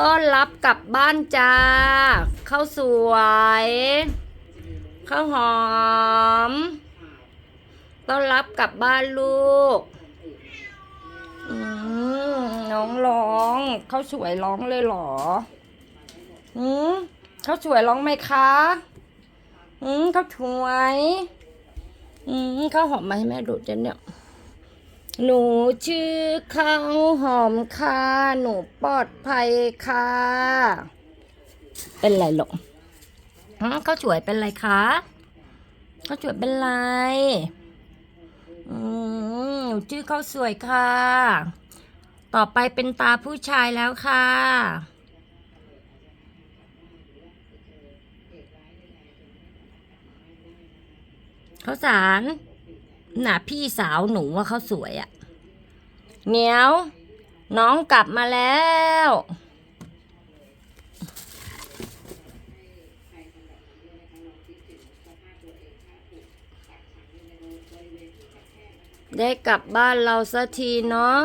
ต้อนรับกลับบ้านจ้าข้าวสวยข้าวหอม ต้อนรับกลับบ้านลูกอืมน้องร้องข้าวสวยร้องเลยหรออืมข้าวสวยร้องไหมคะอืมข้าวสวยอืมข้าวหอมมาให้แม่ดูจะเนี่ย หนูชื่อข้าวหอมค่ะ หนูปลอดภัยค่ะ เป็นไรหรอกฮะข้าวสวยเป็นไรคะข้าวสวยเป็นไร อืมหนูชื่อข้าวสวยค่ะ ต่อไปเป็นตาผู้ชายแล้วค่ะข้าวสาร น่ะพี่สาวหนูว่าเขาสวยอะ่ะเหนียว น้องกลับมาแล้ว ได้กลับบ้านเราสักทีเนาะ